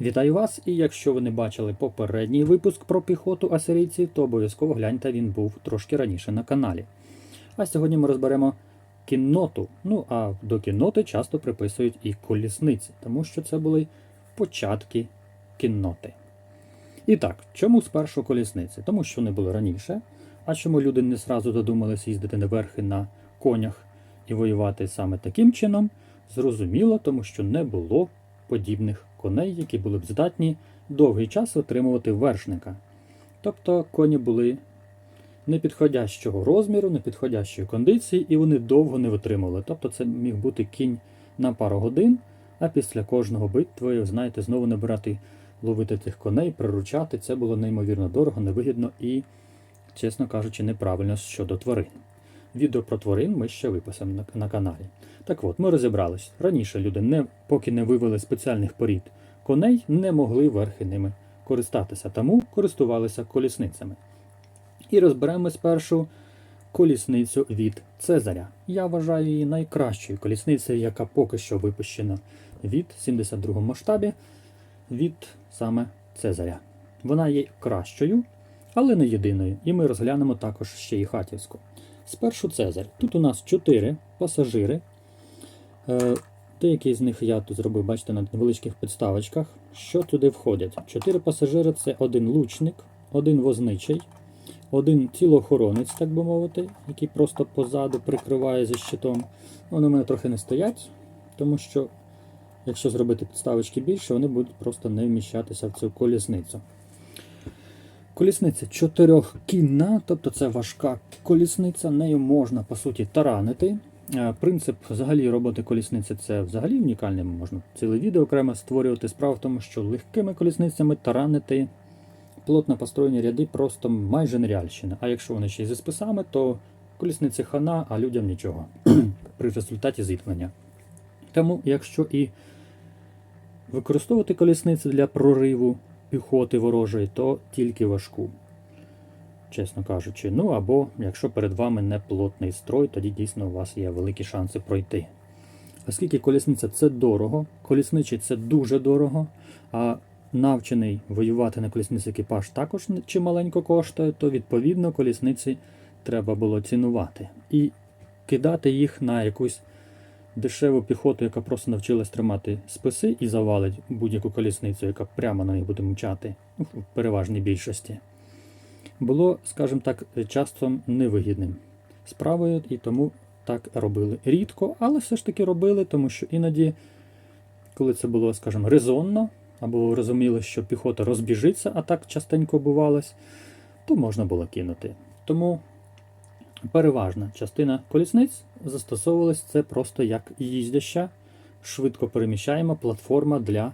Вітаю вас! І якщо ви не бачили попередній випуск про піхоту асирійців, то обов'язково гляньте, він був трошки раніше на каналі. А сьогодні ми розберемо кінноту. Ну а до кінноти часто приписують і колісниці, тому що це були початки кінноти. І так, чому спершу колісниці? Тому що вони були раніше. А чому люди не зразу додумалися їздити на верхи на конях і воювати саме таким чином? Зрозуміло, тому що не було подібних коней, які були б здатні довгий час отримувати вершника. Тобто коні були непідходящого розміру, непідходящої кондиції, і вони довго не витримували. Тобто це міг бути кінь на пару годин, а після кожного битви, знаєте, знову набирати, ловити цих коней, приручати. Це було неймовірно дорого, невигідно і, чесно кажучи, неправильно щодо тварин. Відео про тварин ми ще виписаємо на, на каналі. Так от, ми розібрались. Раніше люди, не, поки не вивели спеціальних порід коней, не могли верхи ними користатися, тому користувалися колісницями. І розберемо спершу колісницю від Цезаря. Я вважаю її найкращою колісницею, яка поки що випущена від 72 масштабі від саме Цезаря. Вона є кращою, але не єдиною. І ми розглянемо також ще і хатівську. Спершу Цезарь. Тут у нас 4 пасажири. Е, Деякі з них я тут зробив, бачите, на невеличких підставочках. Що туди входять? Чотири пасажири це один лучник, один возничий, один тілоохоронець, так би мовити, який просто позаду прикриває зі щитом. Вони у мене трохи не стоять, тому що, якщо зробити підставочки більше, вони будуть просто не вміщатися в цю колісницю. Колісниця чотирьохкінна, тобто це важка колісниця, нею можна по суті таранити. Е, Принцип взагалі роботи колісниці це взагалі унікальний, можна ціле відео окремо створювати. Справа в тому, що легкими колісницями таранити плотно построєні ряди просто майже нереальщина. А якщо вони ще й зі списами, то колісниці хана, а людям нічого при результаті зіткнення. Тому, якщо і використовувати колісниці для прориву піхоти ворожої, то тільки важку чесно кажучи. Ну або якщо перед вами не плотний строй, тоді дійсно у вас є великі шанси пройти. Оскільки колісниця це дорого, колісничий це дуже дорого, а навчений воювати на колісниці екіпаж також чималенько коштує, то відповідно колісниці треба було цінувати. І кидати їх на якусь дешеву піхоту, яка просто навчилась тримати списи і завалить будь-яку колісницю, яка прямо на них буде мчати, ну, в переважній більшості було, скажімо так, часом невигідним справою, і тому так робили рідко, але все ж таки робили, тому що іноді, коли це було, скажімо, резонно, або розуміли, що піхота розбіжиться, а так частенько бувалось, то можна було кинути. Тому переважна частина колісниць застосовувалась це просто як їздяща, швидко переміщаємо платформа для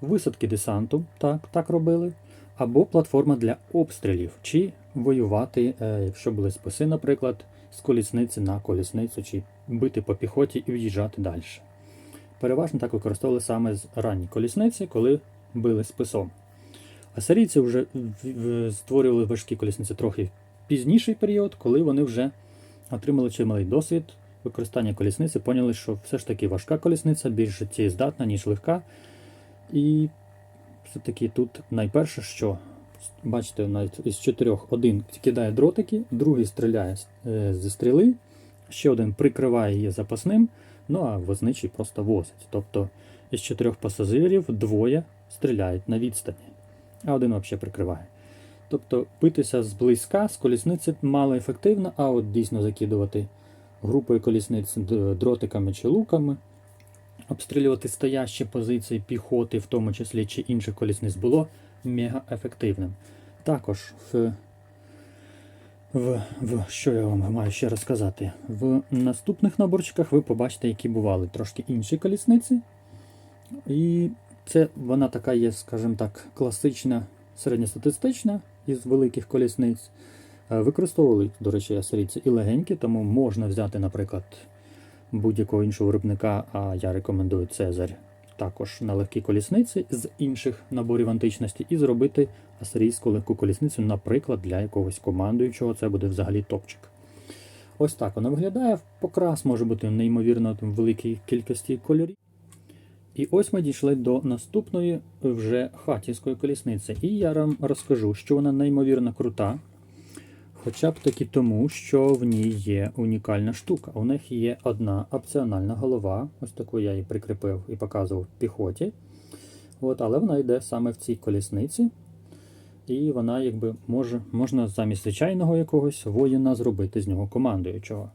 висадки десанту. Так, так робили або платформа для обстрілів, чи воювати, е, якщо були списи, наприклад, з колісниці на колісницю, чи бити по піхоті і в'їжджати далі. Переважно так використовували саме з ранні колісниці, коли били списом. Асирійці вже створювали важкі колісниці трохи пізніший період, коли вони вже отримали чималий досвід використання колісниці, поняли, що все ж таки важка колісниця більш життєздатна, ніж легка. І все-таки тут найперше, що бачите, навіть із чотирьох один кидає дротики, другий стріляє е, зі стріли, ще один прикриває її запасним, ну а возничий просто возить. Тобто із чотирьох пасажирів двоє стріляють на відстані, а один взагалі прикриває. Тобто битися зблизька з колісниці мало ефективно, а от дійсно закидувати групою колісниць дротиками чи луками обстрілювати стоящі позиції піхоти, в тому числі чи інших колісниць, було мега ефективним. Також в, в, в що я вам маю ще розказати, в наступних наборчиках ви побачите, які бували трошки інші колісниці. І це вона така є, скажімо так, класична, середньостатистична із великих колісниць. Е, використовували, до речі, асирійці і легенькі, тому можна взяти, наприклад, будь-якого іншого виробника, а я рекомендую Цезарь також на легкій колісниці з інших наборів античності, і зробити асирійську легку колісницю, наприклад, для якогось командуючого, це буде взагалі топчик. Ось так вона виглядає. Покрас може бути неймовірно великій кількості кольорів. І ось ми дійшли до наступної вже хатівської колісниці. І я вам розкажу, що вона неймовірно крута. Хоча б таки тому, що в ній є унікальна штука. У них є одна опціональна голова. Ось таку я її прикріпив і показував в піхоті. От, але вона йде саме в цій колісниці. І вона якби може, можна замість звичайного якогось воїна зробити з нього командуючого.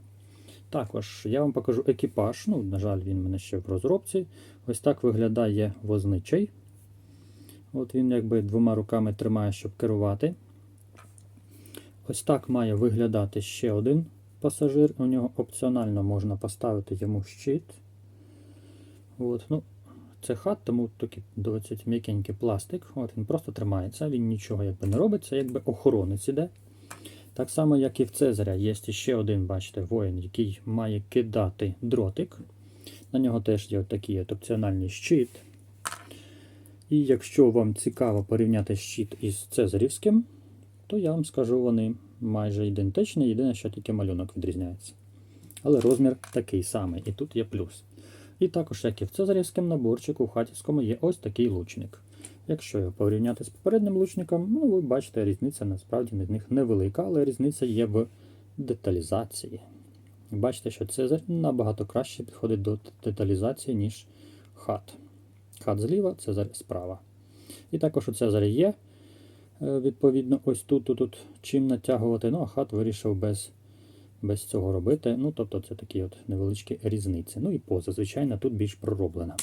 Також я вам покажу екіпаж. Ну, на жаль, він в мене ще в розробці. Ось так виглядає возничий. От він якби двома руками тримає, щоб керувати. Ось так має виглядати ще один пасажир. У нього опціонально можна поставити йому щит. От, ну, це хат, тому такий досить м'якенький пластик. От Він просто тримається, він нічого якби не робить, це якби охоронець іде. Так само, як і в Цезаря, є ще один, бачите, воїн, який має кидати дротик. На нього теж є такий опціональний щит. І якщо вам цікаво порівняти щит із Цезарівським, то я вам скажу, вони майже ідентичні, єдине, що тільки малюнок відрізняється. Але розмір такий самий, і тут є плюс. І також, як і в Цезарівському наборчику, в хатівському є ось такий лучник. Якщо його порівняти з попереднім лучником, ну ви бачите, різниця насправді від них невелика, але різниця є в деталізації. Бачите, що Цезарь набагато краще підходить до деталізації, ніж хат. Хат зліва, Цезарь справа. І також у Цезаря є, е, відповідно, ось тут, тут, тут чим натягувати. Ну, а хат вирішив без, без цього робити. Ну, тобто це такі от невеличкі різниці. Ну і поза, звичайно, тут більш пророблена.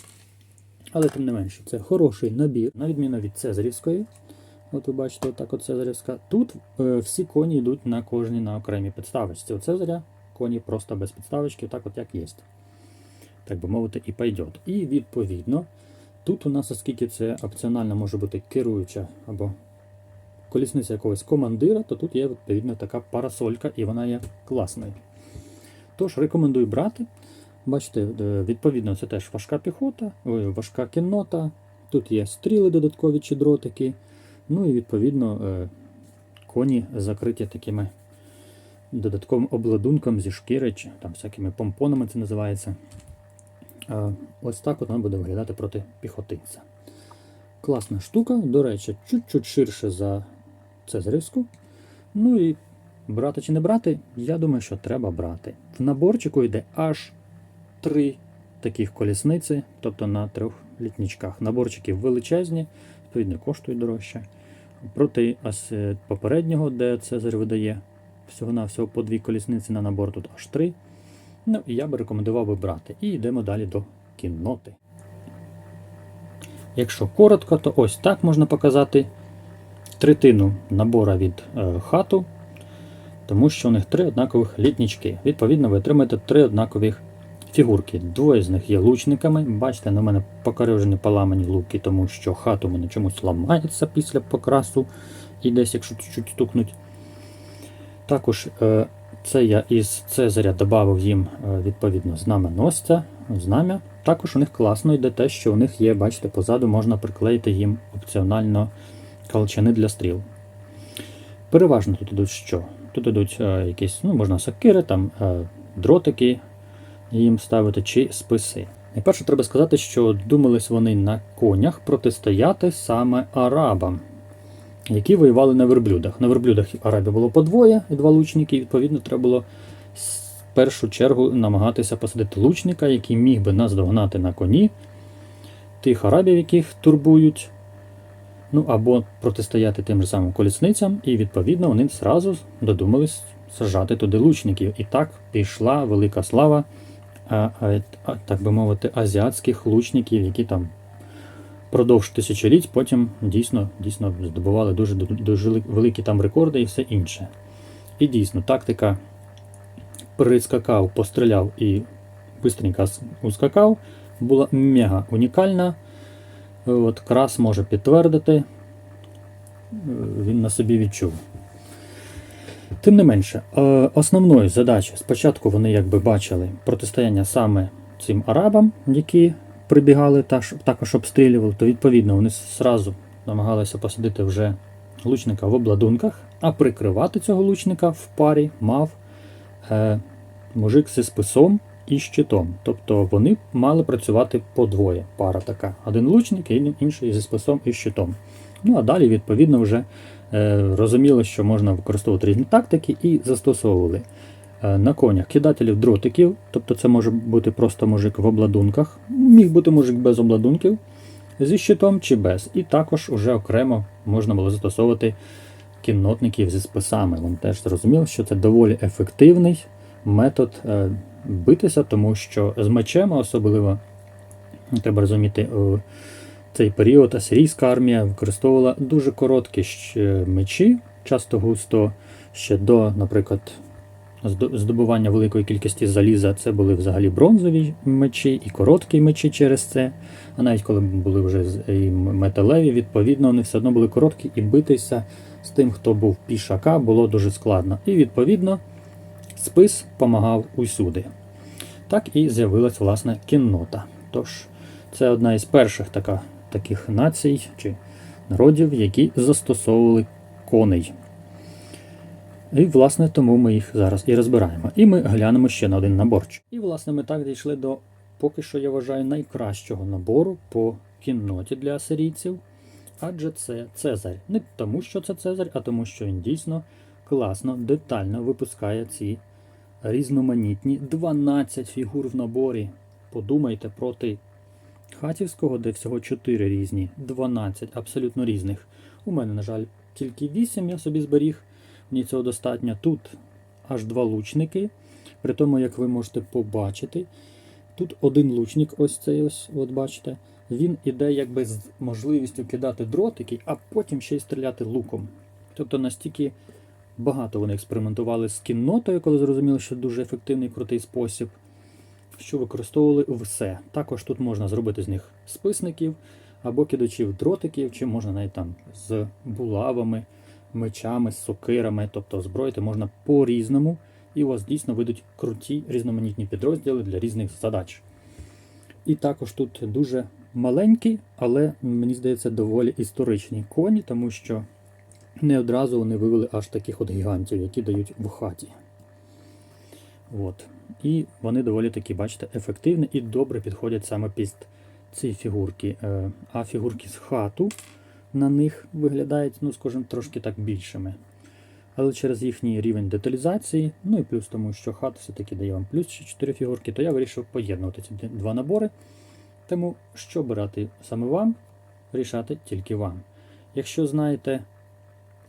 Але тим не менше, це хороший набір, на відміну від Цезарівської. От ви бачите, отак от Цезарівська. Тут е, всі коні йдуть на кожній на окремій підставочці. У Цезаря коні просто без підставочки, так от як є. Так би мовити, і пойдет. І відповідно, тут у нас, оскільки це опціонально може бути керуюча або колісниця якогось командира, то тут є відповідно така парасолька, і вона є класною. Тож рекомендую брати. Бачите, е, відповідно, це теж важка піхота, ой, важка кіннота. Тут є стріли додаткові чи дротики. Ну і відповідно е, коні закриті такими додатковим обладунком зі шкіри, чи там всякими помпонами це називається. Е, Ось так от вона буде виглядати проти піхотинця. Класна штука, до речі, чуть-чуть ширше за Цезарівську. Ну і брати чи не брати, я думаю, що треба брати. В наборчику йде аж три таких колісниці, тобто на трьох літнічках. Наборчики величезні, відповідно, коштують дорожче. Проти ас- е, попереднього, де Цезарь видає всього-навсього по дві колісниці на набор, тут аж три. Ну, і я би рекомендував би брати. І йдемо далі до кінноти. Якщо коротко, то ось так можна показати третину набора від е, хату, тому що у них три однакових літнічки. Відповідно, ви отримаєте три однакових фігурки. Двоє з них є лучниками. Бачите, на мене покорежені поламані луки, тому що хат у мене чомусь ламається після покрасу і десь, якщо чуть-чуть стукнуть. Також е, це я із Цезаря додав їм е, відповідно знаменосця, знам'я. Також у них класно йде те, що у них є, бачите, позаду можна приклеїти їм опціонально калчани для стріл. Переважно тут ідуть що? Тут ідуть е, якісь, ну, можна сокири, там, дротики їм ставити чи списи. Найперше треба сказати, що думались вони на конях протистояти саме арабам, які воювали на верблюдах. На верблюдах арабів було по двоє і два лучники, і відповідно треба було в першу чергу намагатися посадити лучника, який міг би нас догнати на коні, тих арабів, яких турбують, ну або протистояти тим же самим колісницям, і відповідно вони зразу додумались сажати туди лучників. І так пішла велика слава, так би мовити, азіатських лучників, які там продовж тисячоліть потім дійсно, дійсно здобували дуже, дуже великі там рекорди і все інше. І дійсно, тактика прискакав, постріляв і бистренько ускакав, була мега унікальна. От Крас може підтвердити, е, він на собі відчув. Тим не менше, е, основною задачею спочатку вони якби бачили протистояння саме цим арабам, які прибігали та також обстрілювали, то відповідно вони зразу намагалися посадити вже лучника в обладунках, а прикривати цього лучника в парі мав е, мужик зі списом, і щитом. Тобто вони мали працювати по двоє. Пара така. Один лучник і інший зі списом і щитом. Ну а далі, відповідно, вже е, розуміли, що можна використовувати різні тактики і застосовували. Е, На конях кидателів дротиків, тобто це може бути просто мужик в обладунках, міг бути мужик без обладунків, зі щитом чи без. І також уже окремо можна було застосовувати кіннотників зі списами. Вони теж зрозуміли, що це доволі ефективний метод е, битися, тому що з мечем особливо треба розуміти. Е, цей період асирійська армія використовувала дуже короткі мечі, часто густо ще до, наприклад, здобування великої кількості заліза. Це були взагалі бронзові мечі і короткі мечі через це. А навіть коли були вже і металеві, відповідно, вони все одно були короткі, і битися з тим, хто був пішака, було дуже складно. І відповідно спис помагав усюди. Так і з'явилась власне кіннота. Тож, це одна із перших така, таких націй чи народів, які застосовували коней. І, власне, тому ми їх зараз і розбираємо. І ми глянемо ще на один наборчик. І, власне, ми так дійшли до поки що, я вважаю, найкращого набору по кінноті для асирійців. Адже це Цезарь. Не тому, що це Цезарь, а тому, що він дійсно класно, детально випускає ці різноманітні 12 фігур в наборі. Подумайте проти Хатівського, де всього 4 різні, 12 абсолютно різних. У мене, на жаль, тільки 8 я собі зберіг. Мені цього достатньо. Тут аж два лучники. При тому, як ви можете побачити, тут один лучник, ось цей ось, от бачите, він іде якби з можливістю кидати дротики, а потім ще й стріляти луком. Тобто настільки багато вони експериментували з кіннотою, коли зрозуміли, що дуже ефективний крутий спосіб, що використовували все. Також тут можна зробити з них списників або кидачів дротиків, чи можна навіть там з булавами, мечами, сокирами, тобто озброїти можна по-різному, і у вас дійсно вийдуть круті різноманітні підрозділи для різних задач. І також тут дуже маленькі, але мені здається, доволі історичні коні, тому що не одразу вони вивели аж таких от гігантів, які дають в хаті. От. І вони доволі такі, бачите, ефективні і добре підходять саме під ці фігурки. Е, А фігурки з хату на них виглядають, ну, скажімо, трошки так більшими. Але через їхній рівень деталізації, ну і плюс тому, що хат все-таки дає вам плюс 4 фігурки, то я вирішив поєднувати ці два набори. Тому що брати саме вам, рішати тільки вам. Якщо знаєте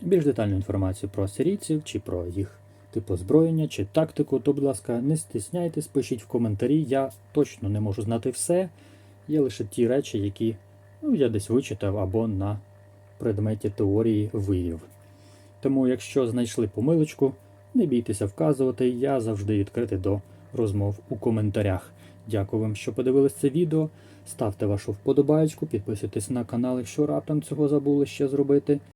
більш детальну інформацію про сирійців, чи про їх тип озброєння, чи тактику, то, будь ласка, не стісняйтесь, пишіть в коментарі. Я точно не можу знати все. Є лише ті речі, які ну, я десь вичитав або на предметі теорії вивів. Тому, якщо знайшли помилочку, не бійтеся вказувати, я завжди відкритий до розмов у коментарях. Дякую вам, що подивились це відео. Ставте вашу вподобайку, підписуйтесь на канал, якщо раптом цього забули ще зробити.